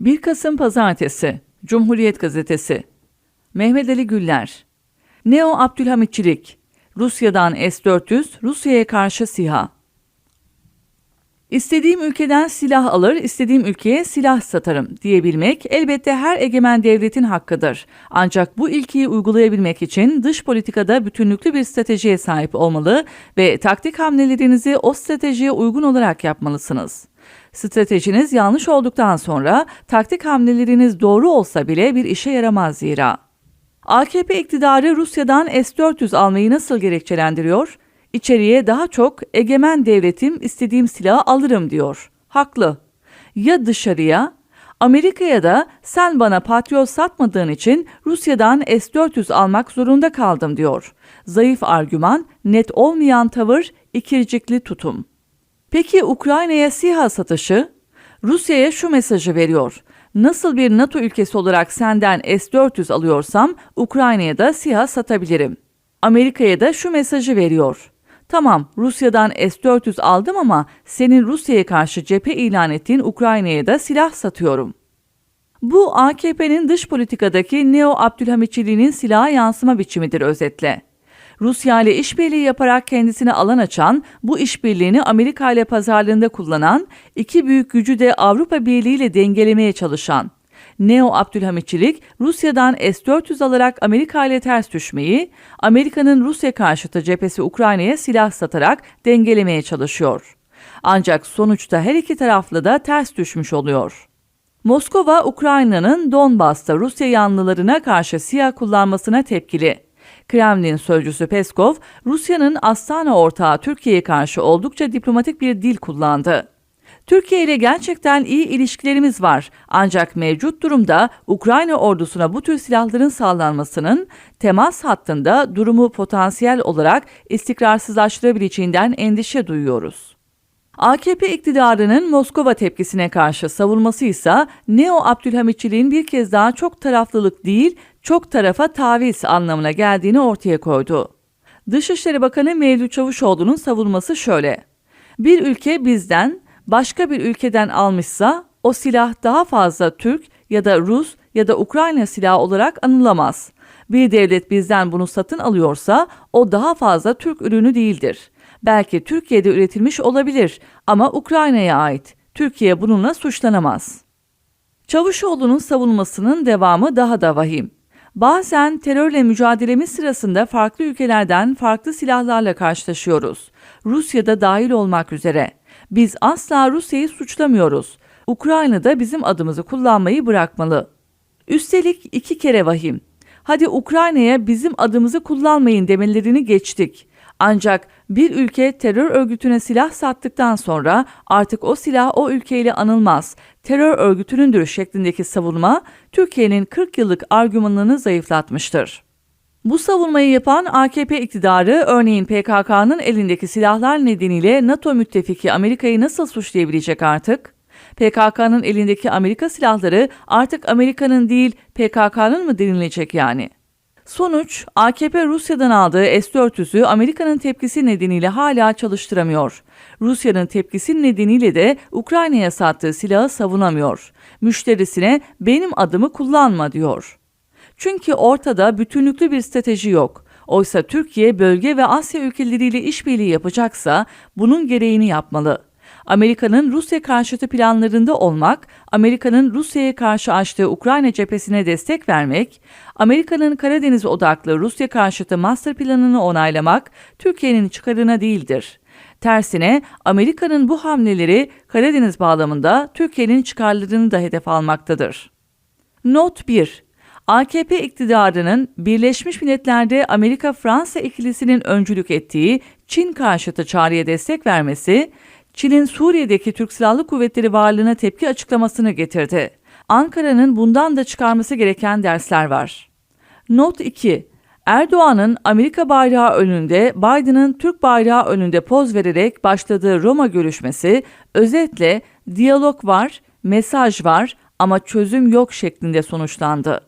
1 Kasım Pazartesi Cumhuriyet Gazetesi Mehmet Ali Güller Neo Abdülhamitçilik Rusya'dan S-400, Rusya'ya karşı SİHA İstediğim ülkeden silah alır, istediğim ülkeye silah satarım diyebilmek elbette her egemen devletin hakkıdır. Ancak bu ilkeyi uygulayabilmek için dış politikada bütünlüklü bir stratejiye sahip olmalı ve taktik hamlelerinizi o stratejiye uygun olarak yapmalısınız. Stratejiniz yanlış olduktan sonra taktik hamleleriniz doğru olsa bile bir işe yaramaz zira. AKP iktidarı Rusya'dan S-400 almayı nasıl gerekçelendiriyor? İçeriye daha çok egemen devletim istediğim silahı alırım diyor. Haklı. Ya dışarıya? Amerika'ya da sen bana Patriot satmadığın için Rusya'dan S-400 almak zorunda kaldım diyor. Zayıf argüman, net olmayan tavır, ikircikli tutum. Peki Ukrayna'ya SİHA satışı? Rusya'ya şu mesajı veriyor. Nasıl bir NATO ülkesi olarak senden S-400 alıyorsam Ukrayna'ya da SİHA satabilirim. Amerika'ya da şu mesajı veriyor. Tamam Rusya'dan S-400 aldım ama senin Rusya'ya karşı cephe ilan ettiğin Ukrayna'ya da silah satıyorum. Bu AKP'nin dış politikadaki neo Abdülhamitçiliğinin silaha yansıma biçimidir özetle. Rusya ile işbirliği yaparak kendisine alan açan, bu işbirliğini Amerika ile pazarlığında kullanan, iki büyük gücü de Avrupa Birliği ile dengelemeye çalışan, Neo Abdülhamitçilik, Rusya'dan S-400 alarak Amerika ile ters düşmeyi, Amerika'nın Rusya karşıtı cephesi Ukrayna'ya silah satarak dengelemeye çalışıyor. Ancak sonuçta her iki taraflı da ters düşmüş oluyor. Moskova, Ukrayna'nın Donbas'ta Rusya yanlılarına karşı siyah kullanmasına tepkili. Kremlin sözcüsü Peskov, Rusya'nın Astana ortağı Türkiye'ye karşı oldukça diplomatik bir dil kullandı. Türkiye ile gerçekten iyi ilişkilerimiz var. Ancak mevcut durumda Ukrayna ordusuna bu tür silahların sağlanmasının temas hattında durumu potansiyel olarak istikrarsızlaştırabileceğinden endişe duyuyoruz. AKP iktidarının Moskova tepkisine karşı savunması ise Neo Abdülhamitçiliğin bir kez daha çok taraflılık değil, çok tarafa taviz anlamına geldiğini ortaya koydu. Dışişleri Bakanı Mevlüt Çavuşoğlu'nun savunması şöyle. Bir ülke bizden, başka bir ülkeden almışsa o silah daha fazla Türk ya da Rus ya da Ukrayna silahı olarak anılamaz. Bir devlet bizden bunu satın alıyorsa o daha fazla Türk ürünü değildir. Belki Türkiye'de üretilmiş olabilir ama Ukrayna'ya ait. Türkiye bununla suçlanamaz. Çavuşoğlu'nun savunmasının devamı daha da vahim. Bazen terörle mücadelemiz sırasında farklı ülkelerden farklı silahlarla karşılaşıyoruz. Rusya'da dahil olmak üzere. Biz asla Rusya'yı suçlamıyoruz. Ukrayna da bizim adımızı kullanmayı bırakmalı. Üstelik iki kere vahim. Hadi Ukrayna'ya bizim adımızı kullanmayın demelerini geçtik. Ancak bir ülke terör örgütüne silah sattıktan sonra artık o silah o ülkeyle anılmaz. Terör örgütünündür şeklindeki savunma Türkiye'nin 40 yıllık argümanını zayıflatmıştır. Bu savunmayı yapan AKP iktidarı örneğin PKK'nın elindeki silahlar nedeniyle NATO müttefiki Amerika'yı nasıl suçlayabilecek artık? PKK'nın elindeki Amerika silahları artık Amerika'nın değil PKK'nın mı denilecek yani? Sonuç, AKP Rusya'dan aldığı S-400'ü Amerika'nın tepkisi nedeniyle hala çalıştıramıyor. Rusya'nın tepkisi nedeniyle de Ukrayna'ya sattığı silahı savunamıyor. Müşterisine benim adımı kullanma diyor. Çünkü ortada bütünlüklü bir strateji yok. Oysa Türkiye bölge ve Asya ülkeleriyle işbirliği yapacaksa bunun gereğini yapmalı. Amerika'nın Rusya karşıtı planlarında olmak, Amerika'nın Rusya'ya karşı açtığı Ukrayna cephesine destek vermek, Amerika'nın Karadeniz odaklı Rusya karşıtı master planını onaylamak Türkiye'nin çıkarına değildir. Tersine Amerika'nın bu hamleleri Karadeniz bağlamında Türkiye'nin çıkarlarını da hedef almaktadır. Not 1 AKP iktidarının Birleşmiş Milletler'de Amerika-Fransa ikilisinin öncülük ettiği Çin karşıtı çağrıya destek vermesi, Çin'in Suriye'deki Türk Silahlı Kuvvetleri varlığına tepki açıklamasını getirdi. Ankara'nın bundan da çıkarması gereken dersler var. Not 2. Erdoğan'ın Amerika bayrağı önünde, Biden'ın Türk bayrağı önünde poz vererek başladığı Roma görüşmesi özetle diyalog var, mesaj var ama çözüm yok şeklinde sonuçlandı.